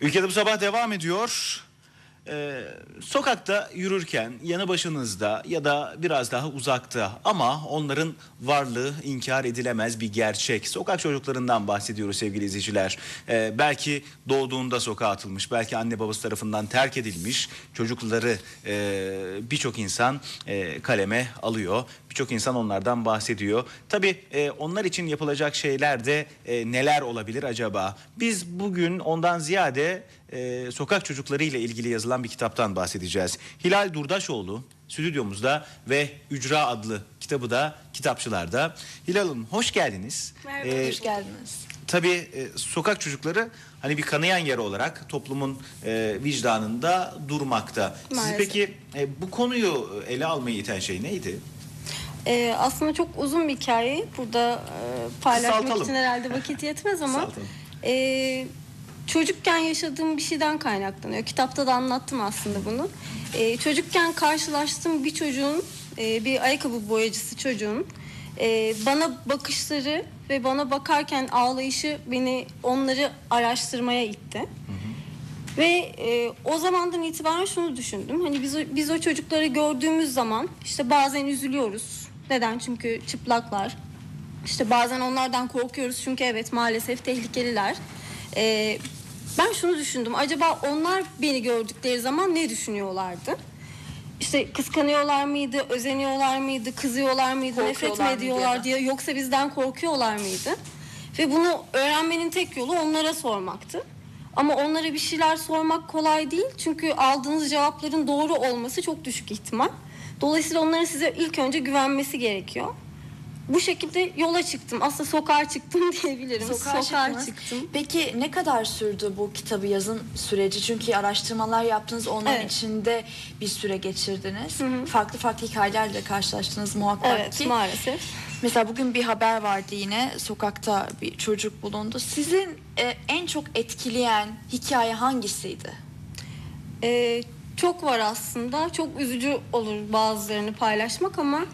Ülkede bu sabah devam ediyor. Ee, sokakta yürürken yanı başınızda ya da biraz daha uzakta ama onların varlığı inkar edilemez bir gerçek. Sokak çocuklarından bahsediyoruz sevgili izleyiciler. Ee, belki doğduğunda sokağa atılmış, belki anne babası tarafından terk edilmiş çocukları e, birçok insan e, kaleme alıyor. Birçok insan onlardan bahsediyor. Tabii e, onlar için yapılacak şeyler de e, neler olabilir acaba? Biz bugün ondan ziyade e, sokak çocukları ile ilgili yazılan bir kitaptan bahsedeceğiz. Hilal Durdaşoğlu stüdyomuzda ve Ücra adlı kitabı da kitapçılarda. Hilal Hanım hoş geldiniz. Merhaba, E, hoş geldiniz. Tabii e, sokak çocukları hani bir kanayan yer olarak toplumun e, vicdanında durmakta. Maalesef. peki e, bu konuyu ele almayı iten şey neydi? Ee, aslında çok uzun bir hikaye. Burada e, paylaşmak Kısaltalım. için herhalde vakit yetmez ama Kısaltalım. e, çocukken yaşadığım bir şeyden kaynaklanıyor. Kitapta da anlattım aslında bunu. E, çocukken karşılaştığım bir çocuğun, e, bir ayakkabı boyacısı çocuğun e, bana bakışları ve bana bakarken ağlayışı beni onları araştırmaya itti. Ve e, o zamandan itibaren şunu düşündüm. Hani biz o, biz o çocukları gördüğümüz zaman işte bazen üzülüyoruz. Neden? Çünkü çıplaklar. İşte bazen onlardan korkuyoruz çünkü evet maalesef tehlikeliler. E, ben şunu düşündüm. Acaba onlar beni gördükleri zaman ne düşünüyorlardı? İşte kıskanıyorlar mıydı, özeniyorlar mıydı, kızıyorlar mıydı, nefret mi ediyorlar diye yoksa bizden korkuyorlar mıydı? Ve bunu öğrenmenin tek yolu onlara sormaktı. Ama onlara bir şeyler sormak kolay değil. Çünkü aldığınız cevapların doğru olması çok düşük ihtimal. Dolayısıyla onların size ilk önce güvenmesi gerekiyor. Bu şekilde yola çıktım. Aslında sokağa çıktım diyebilirim. Sokağa, Sokağa, çıktım. Peki ne kadar sürdü bu kitabı yazın süreci? Çünkü araştırmalar yaptınız, onların Evet. içinde bir süre geçirdiniz. Farklı farklı hikayelerle karşılaştınız muhakkak Evet ki. maalesef. Mesela bugün bir haber vardı yine sokakta bir çocuk bulundu. Sizin e, en çok etkileyen hikaye hangisiydi? Ee, çok var aslında. Çok üzücü olur bazılarını paylaşmak ama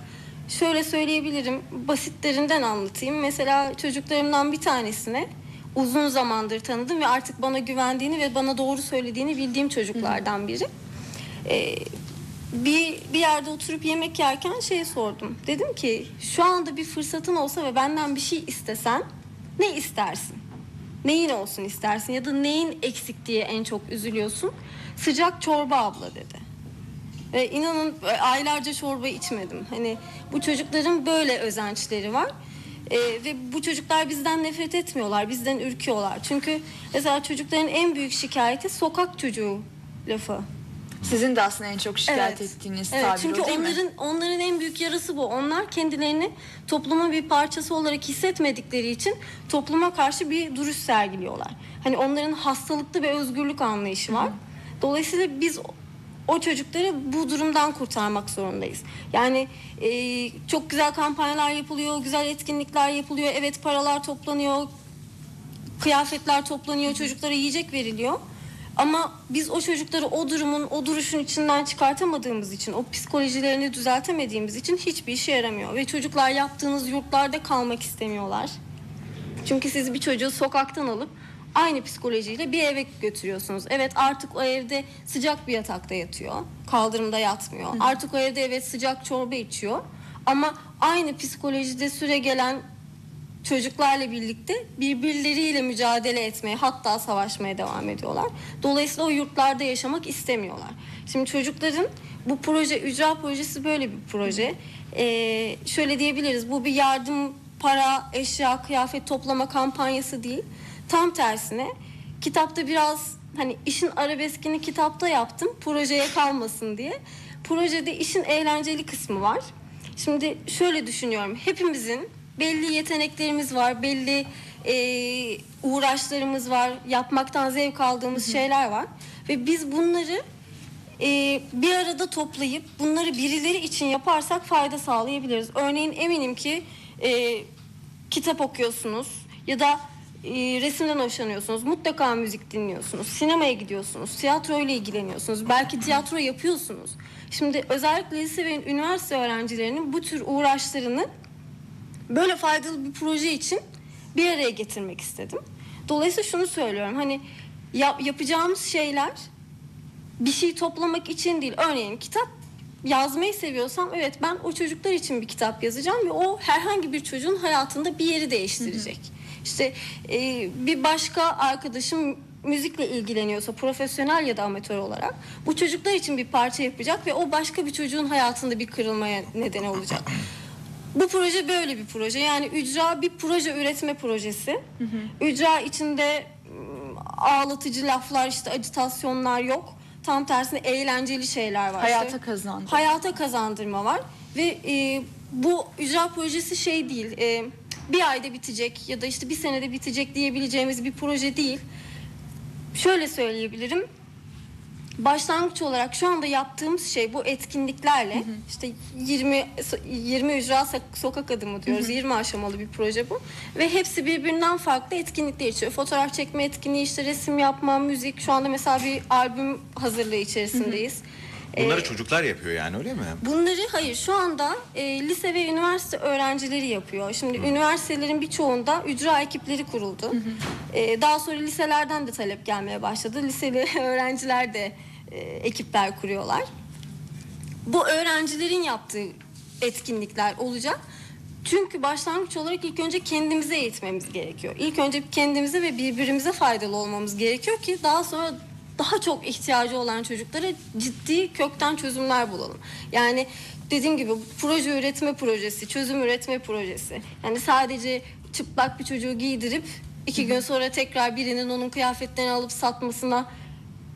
şöyle söyleyebilirim. Basitlerinden anlatayım. Mesela çocuklarımdan bir tanesine uzun zamandır tanıdım ve artık bana güvendiğini ve bana doğru söylediğini bildiğim çocuklardan biri. Ee, bir, bir yerde oturup yemek yerken şey sordum. Dedim ki şu anda bir fırsatın olsa ve benden bir şey istesen ne istersin? Neyin olsun istersin ya da neyin eksik diye en çok üzülüyorsun? Sıcak çorba abla dedi. Ve inanın e, aylarca çorba içmedim. Hani bu çocukların böyle özençleri var. Ee, ve bu çocuklar bizden nefret etmiyorlar, bizden ürküyorlar. Çünkü mesela çocukların en büyük şikayeti sokak çocuğu lafı. Sizin de aslında en çok şikayet ettiğiniz Evet, tabir çünkü o değil mi? onların onların en büyük yarası bu. Onlar kendilerini toplumun bir parçası olarak hissetmedikleri için topluma karşı bir duruş sergiliyorlar. Hani onların hastalıklı ve özgürlük anlayışı var. Dolayısıyla biz o çocukları bu durumdan kurtarmak zorundayız. Yani e, çok güzel kampanyalar yapılıyor, güzel etkinlikler yapılıyor. Evet paralar toplanıyor, kıyafetler toplanıyor, çocuklara yiyecek veriliyor. Ama biz o çocukları o durumun, o duruşun içinden çıkartamadığımız için, o psikolojilerini düzeltemediğimiz için hiçbir işe yaramıyor. Ve çocuklar yaptığınız yurtlarda kalmak istemiyorlar. Çünkü siz bir çocuğu sokaktan alıp aynı psikolojiyle bir eve götürüyorsunuz. Evet artık o evde sıcak bir yatakta yatıyor. Kaldırımda yatmıyor. Artık o evde evet sıcak çorba içiyor. Ama aynı psikolojide süre gelen çocuklarla birlikte birbirleriyle mücadele etmeye hatta savaşmaya devam ediyorlar. Dolayısıyla o yurtlarda yaşamak istemiyorlar. Şimdi çocukların bu proje, ücra projesi böyle bir proje. Ee, şöyle diyebiliriz bu bir yardım, para, eşya, kıyafet toplama kampanyası değil. Tam tersine kitapta biraz hani işin arabeskini kitapta yaptım projeye kalmasın diye. Projede işin eğlenceli kısmı var. Şimdi şöyle düşünüyorum. Hepimizin belli yeteneklerimiz var, belli e, uğraşlarımız var, yapmaktan zevk aldığımız şeyler var ve biz bunları e, bir arada toplayıp bunları birileri için yaparsak fayda sağlayabiliriz. Örneğin eminim ki e, kitap okuyorsunuz ya da e, resimden hoşlanıyorsunuz, mutlaka müzik dinliyorsunuz, sinemaya gidiyorsunuz, tiyatro ile ilgileniyorsunuz, belki tiyatro yapıyorsunuz. Şimdi özellikle lise ve üniversite öğrencilerinin bu tür uğraşlarını böyle faydalı bir proje için bir araya getirmek istedim. Dolayısıyla şunu söylüyorum hani Yap, yapacağımız şeyler bir şey toplamak için değil. Örneğin kitap yazmayı seviyorsam evet ben o çocuklar için bir kitap yazacağım ve o herhangi bir çocuğun hayatında bir yeri değiştirecek. İşte e, bir başka arkadaşım müzikle ilgileniyorsa profesyonel ya da amatör olarak bu çocuklar için bir parça yapacak ve o başka bir çocuğun hayatında bir kırılmaya neden olacak. Bu proje böyle bir proje. Yani ücra bir proje üretme projesi. Ücra içinde ım, ağlatıcı laflar işte acitasyonlar yok. Tam tersine eğlenceli şeyler var. Hayata İşte kazandırma. Hayata kazandırma var. Ve e, bu ücra projesi şey değil. e, bir ayda bitecek ya da işte bir senede bitecek diyebileceğimiz bir proje değil. Şöyle söyleyebilirim başlangıç olarak şu anda yaptığımız şey bu etkinliklerle işte 20 so- 20 ücra so- sokak adımı diyoruz. 20 aşamalı bir proje bu. Ve hepsi birbirinden farklı etkinlikler içeriyor. Fotoğraf çekme etkinliği, işte resim yapma, müzik. Şu anda mesela bir albüm hazırlığı içerisindeyiz. Bunları Ee, çocuklar yapıyor yani öyle mi? Bunları hayır şu anda e, lise ve üniversite öğrencileri yapıyor. Şimdi üniversitelerin birçoğunda ücra ekipleri kuruldu. E, daha sonra liselerden de talep gelmeye başladı. Liseli öğrenciler de e, ekipler kuruyorlar. Bu öğrencilerin yaptığı etkinlikler olacak. Çünkü başlangıç olarak ilk önce kendimize eğitmemiz gerekiyor. İlk önce kendimize ve birbirimize faydalı olmamız gerekiyor ki daha sonra daha çok ihtiyacı olan çocuklara ciddi kökten çözümler bulalım. Yani dediğim gibi proje üretme projesi, çözüm üretme projesi. Yani sadece çıplak bir çocuğu giydirip iki gün sonra tekrar birinin onun kıyafetlerini alıp satmasına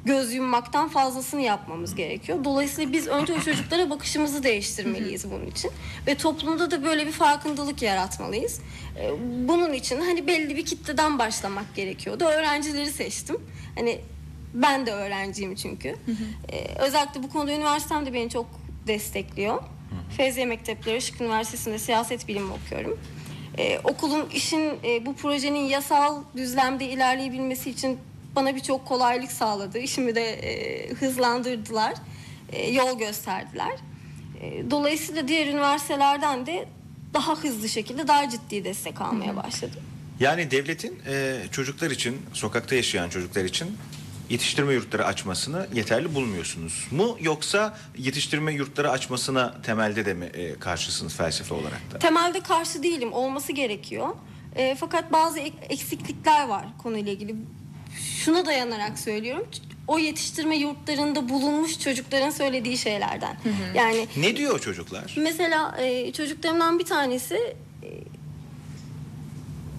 göz yummaktan fazlasını yapmamız gerekiyor. Dolayısıyla biz önce o çocuklara bakışımızı değiştirmeliyiz bunun için. Ve toplumda da böyle bir farkındalık yaratmalıyız. Ee, Bunun için hani belli bir kitleden başlamak gerekiyordu. Öğrencileri seçtim. Hani ben de öğrenciyim çünkü. Ee, özellikle bu konuda üniversitem de beni çok destekliyor. Feyziye Mektepleri Işık Üniversitesi'nde siyaset bilimi okuyorum. Ee, okulun işin e, bu projenin yasal düzlemde ilerleyebilmesi için bana birçok kolaylık sağladı. İşimi de e, hızlandırdılar. E, yol gösterdiler. E, dolayısıyla diğer üniversitelerden de daha hızlı şekilde daha ciddi destek almaya başladım. Yani devletin e, çocuklar için, sokakta yaşayan çocuklar için yetiştirme yurtları açmasını yeterli bulmuyorsunuz mu? Yoksa yetiştirme yurtları açmasına temelde de mi e, karşısınız felsefe olarak da? Temelde karşı değilim. Olması gerekiyor. E, fakat bazı ek- eksiklikler var konuyla ilgili. Şuna dayanarak söylüyorum. O yetiştirme yurtlarında bulunmuş çocukların söylediği şeylerden. Yani Ne diyor çocuklar? Mesela e, çocuklarımdan bir tanesi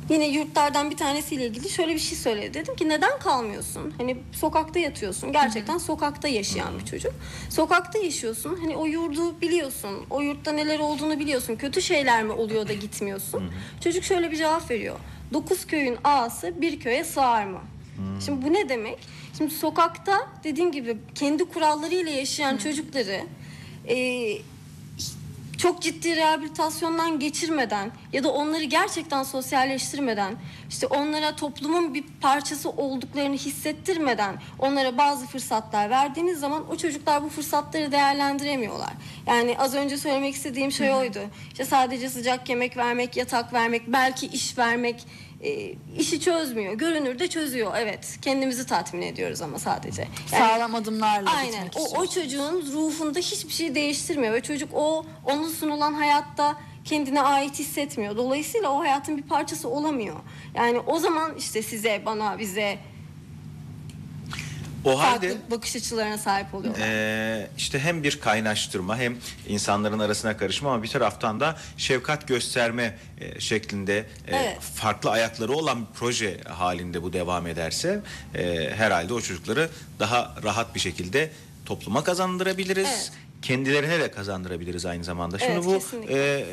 yine yurtlardan bir tanesiyle ilgili şöyle bir şey söyledi. Dedim ki neden kalmıyorsun? Hani sokakta yatıyorsun. Gerçekten sokakta yaşayan bir çocuk. Sokakta yaşıyorsun. Hani o yurdu biliyorsun. O yurtta neler olduğunu biliyorsun. Kötü şeyler mi oluyor da gitmiyorsun? Çocuk şöyle bir cevap veriyor. Dokuz köyün ağası bir köye sığar mı? Şimdi bu ne demek? Şimdi sokakta dediğim gibi kendi kurallarıyla yaşayan çocukları e, çok ciddi rehabilitasyondan geçirmeden ya da onları gerçekten sosyalleştirmeden işte onlara toplumun bir parçası olduklarını hissettirmeden onlara bazı fırsatlar verdiğiniz zaman o çocuklar bu fırsatları değerlendiremiyorlar. Yani az önce söylemek istediğim şey oydu. İşte sadece sıcak yemek vermek, yatak vermek, belki iş vermek e, işi çözmüyor. Görünürde çözüyor. Evet. Kendimizi tatmin ediyoruz ama sadece. Yani- Sağlam adımlarla Aynen. gitmek O, o istiyorsun. çocuğun ruhunda hiçbir şey değiştirmiyor ve çocuk o onun sunulan hayatta kendine ait hissetmiyor. Dolayısıyla o hayatın bir parçası olamıyor. Yani o zaman işte size, bana, bize O halde farklı bakış açılarına sahip oluyorlar. Ee, işte hem bir kaynaştırma hem insanların arasına karışma ama bir taraftan da şefkat gösterme e, şeklinde e, Evet. farklı ayakları olan bir proje halinde bu devam ederse e, herhalde o çocukları daha rahat bir şekilde topluma kazandırabiliriz. Evet. Kendilerine de kazandırabiliriz aynı zamanda. Şimdi Evet, bu kesinlikle. e,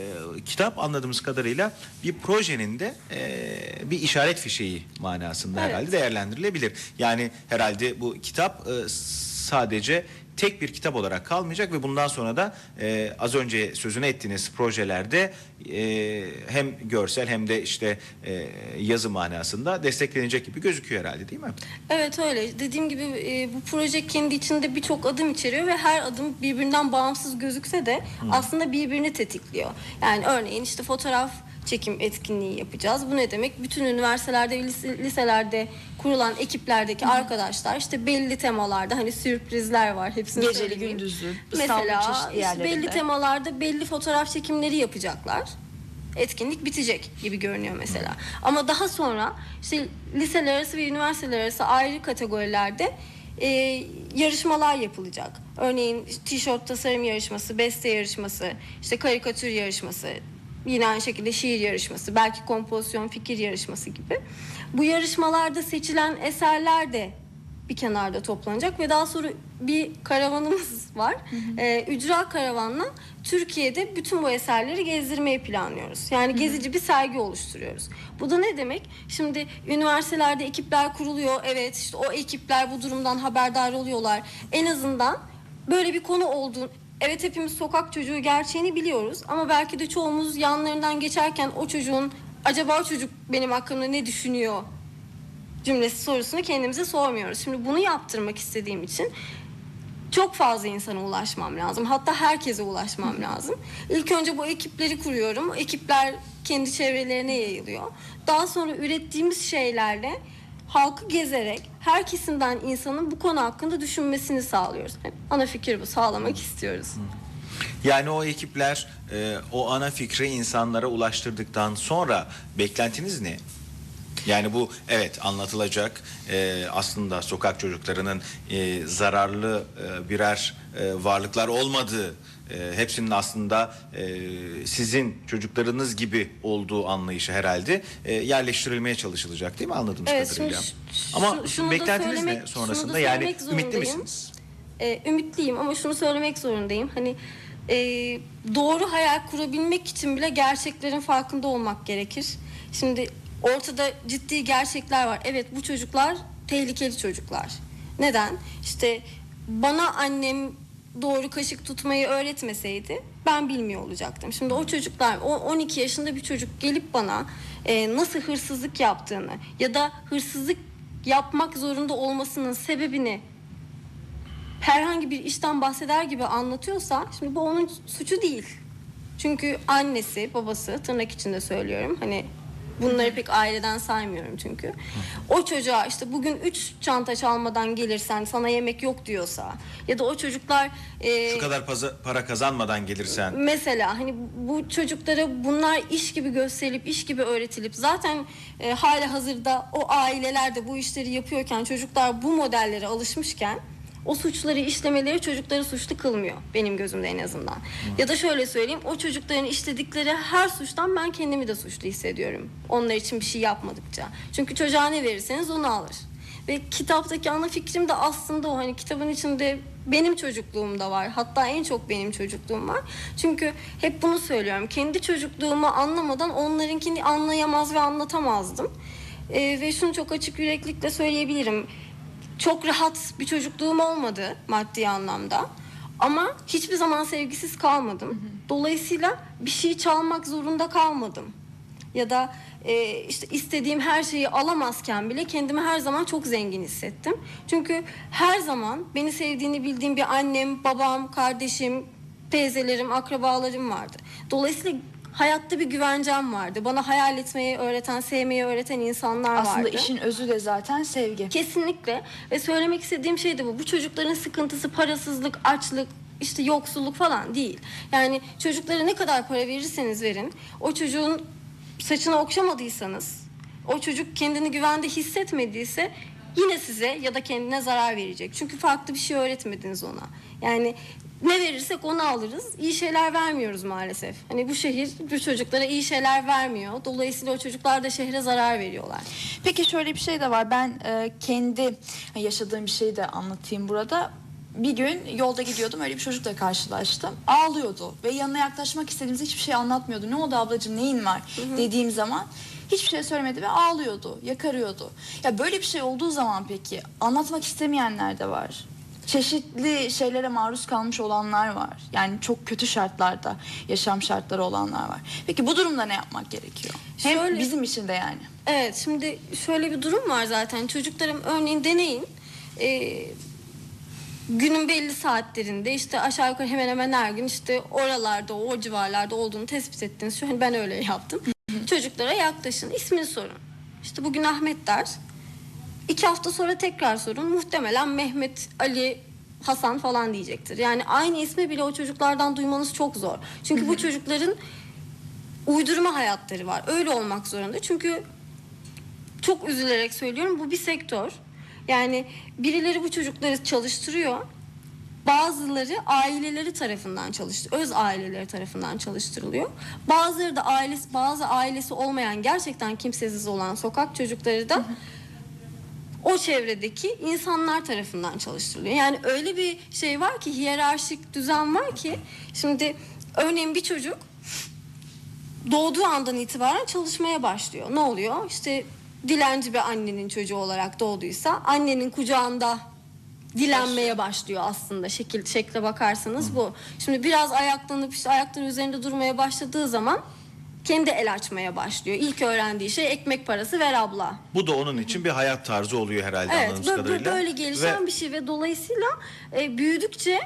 kitap anladığımız kadarıyla bir projenin de e, bir işaret fişeği manasında Evet. herhalde değerlendirilebilir. Yani herhalde bu kitap e, sadece tek bir kitap olarak kalmayacak ve bundan sonra da e, az önce sözünü ettiğiniz projelerde e, hem görsel hem de işte e, yazı manasında desteklenecek gibi gözüküyor herhalde değil mi? Evet öyle. Dediğim gibi e, bu proje kendi içinde birçok adım içeriyor ve her adım birbirinden bağımsız gözükse de aslında birbirini tetikliyor. Yani örneğin işte fotoğraf çekim etkinliği yapacağız. Bu ne demek? Bütün üniversitelerde ve lise- liselerde kurulan ekiplerdeki arkadaşlar işte belli temalarda hani sürprizler var. Hepsini Geceli, söylemeyeyim. gündüzlü, Mesela işte belli temalarda belli fotoğraf çekimleri yapacaklar. Etkinlik bitecek gibi görünüyor mesela. Ama daha sonra işte liseler arası ve üniversiteler arası ayrı kategorilerde e, yarışmalar yapılacak. Örneğin tişört tasarım yarışması, beste yarışması, işte karikatür yarışması, yine aynı şekilde şiir yarışması, belki kompozisyon fikir yarışması gibi. Bu yarışmalarda seçilen eserler de bir kenarda toplanacak ve daha sonra bir karavanımız var. Ee, ücra karavanla Türkiye'de bütün bu eserleri gezdirmeyi planlıyoruz. Yani gezici bir sergi oluşturuyoruz. Bu da ne demek? Şimdi üniversitelerde ekipler kuruluyor. Evet işte o ekipler bu durumdan haberdar oluyorlar. En azından böyle bir konu olduğu Evet hepimiz sokak çocuğu gerçeğini biliyoruz ama belki de çoğumuz yanlarından geçerken o çocuğun acaba o çocuk benim hakkımda ne düşünüyor cümlesi sorusunu kendimize sormuyoruz. Şimdi bunu yaptırmak istediğim için çok fazla insana ulaşmam lazım. Hatta herkese ulaşmam lazım. İlk önce bu ekipleri kuruyorum. Ekipler kendi çevrelerine yayılıyor. Daha sonra ürettiğimiz şeylerle halkı gezerek her kesimden insanın bu konu hakkında düşünmesini sağlıyoruz. Yani ana fikir bu. Sağlamak istiyoruz. Yani o ekipler e, o ana fikri insanlara ulaştırdıktan sonra beklentiniz ne? Yani bu evet anlatılacak e, aslında sokak çocuklarının e, zararlı e, birer e, varlıklar olmadığı e, hepsinin aslında e, sizin çocuklarınız gibi olduğu anlayışı herhalde e, yerleştirilmeye çalışılacak değil mi anladığımız Evet, kadarıyla? Ama şu- şunu beklentiniz ne söylemek- sonrasında şunu da yani ümitli misiniz? Ee, ümitliyim ama şunu söylemek zorundayım. Hani e, doğru hayal kurabilmek için bile gerçeklerin farkında olmak gerekir. Şimdi ortada ciddi gerçekler var. Evet bu çocuklar tehlikeli çocuklar. Neden? İşte bana annem doğru kaşık tutmayı öğretmeseydi ben bilmiyor olacaktım. Şimdi o çocuklar, o 12 yaşında bir çocuk gelip bana e, nasıl hırsızlık yaptığını ya da hırsızlık yapmak zorunda olmasının sebebini herhangi bir işten bahseder gibi anlatıyorsa şimdi bu onun suçu değil. Çünkü annesi, babası tırnak içinde söylüyorum. Hani bunları pek aileden saymıyorum çünkü. O çocuğa işte bugün 3 çanta çalmadan gelirsen sana yemek yok diyorsa ya da o çocuklar e, Şu kadar paza- para kazanmadan gelirsen Mesela hani bu çocuklara bunlar iş gibi gösterilip iş gibi öğretilip zaten e, hala hazırda o aileler de bu işleri yapıyorken çocuklar bu modellere alışmışken o suçları işlemeleri çocukları suçlu kılmıyor benim gözümde en azından. Ya da şöyle söyleyeyim o çocukların işledikleri her suçtan ben kendimi de suçlu hissediyorum. Onlar için bir şey yapmadıkça. Çünkü çocuğa ne verirseniz onu alır. Ve kitaptaki ana fikrim de aslında o hani kitabın içinde benim çocukluğum da var. Hatta en çok benim çocukluğum var. Çünkü hep bunu söylüyorum. Kendi çocukluğumu anlamadan onlarınkini anlayamaz ve anlatamazdım. Ee, ve şunu çok açık yüreklikle söyleyebilirim. Çok rahat bir çocukluğum olmadı maddi anlamda. Ama hiçbir zaman sevgisiz kalmadım. Dolayısıyla bir şey çalmak zorunda kalmadım ya da e, işte istediğim her şeyi alamazken bile kendimi her zaman çok zengin hissettim. Çünkü her zaman beni sevdiğini bildiğim bir annem, babam, kardeşim, teyzelerim, akrabalarım vardı. Dolayısıyla hayatta bir güvencem vardı. Bana hayal etmeyi öğreten, sevmeyi öğreten insanlar vardı. Aslında işin özü de zaten sevgi. Kesinlikle ve söylemek istediğim şey de bu. Bu çocukların sıkıntısı parasızlık, açlık, işte yoksulluk falan değil. Yani çocuklara ne kadar para verirseniz verin, o çocuğun saçını okşamadıysanız, o çocuk kendini güvende hissetmediyse yine size ya da kendine zarar verecek. Çünkü farklı bir şey öğretmediniz ona. Yani ne verirsek onu alırız. İyi şeyler vermiyoruz maalesef. Hani bu şehir bu çocuklara iyi şeyler vermiyor. Dolayısıyla o çocuklar da şehre zarar veriyorlar. Peki şöyle bir şey de var. Ben e, kendi yaşadığım bir şeyi de anlatayım burada. Bir gün yolda gidiyordum öyle bir çocukla karşılaştım. Ağlıyordu ve yanına yaklaşmak istediğimizde hiçbir şey anlatmıyordu. Ne oldu ablacığım neyin var dediğim zaman hiçbir şey söylemedi ve ağlıyordu, yakarıyordu. Ya böyle bir şey olduğu zaman peki anlatmak istemeyenler de var. Çeşitli şeylere maruz kalmış olanlar var. Yani çok kötü şartlarda yaşam şartları olanlar var. Peki bu durumda ne yapmak gerekiyor? Hem Şöyle- bizim için de yani. Evet şimdi şöyle bir durum var zaten çocuklarım örneğin deneyin Ee, günün belli saatlerinde işte aşağı yukarı hemen hemen her gün işte oralarda o civarlarda olduğunu tespit ettiniz. Şu an ben öyle yaptım. Çocuklara yaklaşın, ismini sorun. İşte bugün Ahmet der. İki hafta sonra tekrar sorun. Muhtemelen Mehmet, Ali, Hasan falan diyecektir. Yani aynı ismi bile o çocuklardan duymanız çok zor. Çünkü bu çocukların uydurma hayatları var. Öyle olmak zorunda. Çünkü çok üzülerek söylüyorum bu bir sektör. Yani birileri bu çocukları çalıştırıyor. Bazıları aileleri tarafından çalıştı, öz aileleri tarafından çalıştırılıyor. Bazıları da ailesi, bazı ailesi olmayan gerçekten kimsesiz olan sokak çocukları da o çevredeki insanlar tarafından çalıştırılıyor. Yani öyle bir şey var ki hiyerarşik düzen var ki şimdi örneğin bir çocuk doğduğu andan itibaren çalışmaya başlıyor. Ne oluyor? İşte dilenci bir annenin çocuğu olarak doğduysa annenin kucağında dilenmeye başlıyor aslında şekil şekle bakarsanız bu. Şimdi biraz ayaklanıp işte ayakları üzerinde durmaya başladığı zaman kendi el açmaya başlıyor. İlk öğrendiği şey ekmek parası ver abla. Bu da onun için bir hayat tarzı oluyor herhalde Evet anladığımız bö- bö- kadarıyla. böyle gelişen Ve bir şey ve dolayısıyla e, büyüdükçe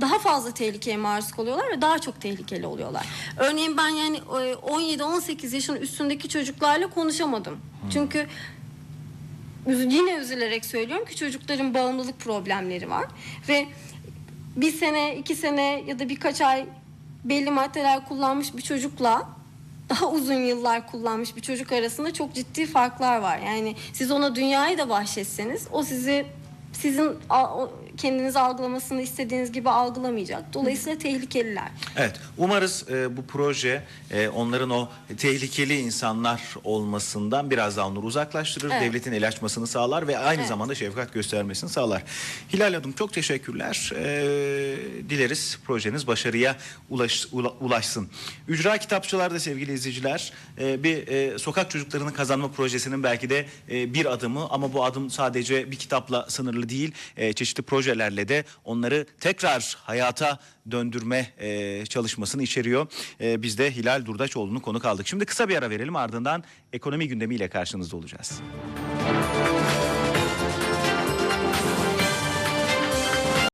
daha fazla tehlikeye maruz kalıyorlar ve daha çok tehlikeli oluyorlar. Örneğin ben yani e, 17-18 yaşın üstündeki çocuklarla konuşamadım. Çünkü üz- yine üzülerek söylüyorum ki çocukların bağımlılık problemleri var ve bir sene, iki sene ya da birkaç ay belli maddeler kullanmış bir çocukla daha uzun yıllar kullanmış bir çocuk arasında çok ciddi farklar var. Yani siz ona dünyayı da bahşetseniz o sizi sizin kendinizi algılamasını istediğiniz gibi algılamayacak. Dolayısıyla tehlikeliler. Evet, umarız e, bu proje e, onların o tehlikeli insanlar olmasından biraz daha onları uzaklaştırır. Evet. Devletin el açmasını sağlar ve aynı Evet. zamanda şefkat göstermesini sağlar. Hilal Hanım çok teşekkürler. E, dileriz projeniz başarıya ulaş, ula- ulaşsın. Ücra kitapçılarda sevgili izleyiciler e, bir e, sokak çocuklarını kazanma projesinin belki de e, bir adımı ama bu adım sadece bir kitapla sınırlı değil. E, çeşitli projelerle de onları tekrar hayata döndürme e, çalışmasını içeriyor. E, biz de Hilal Durdaçoğlu'nu konuk aldık. Şimdi kısa bir ara verelim ardından ekonomi gündemiyle karşınızda olacağız.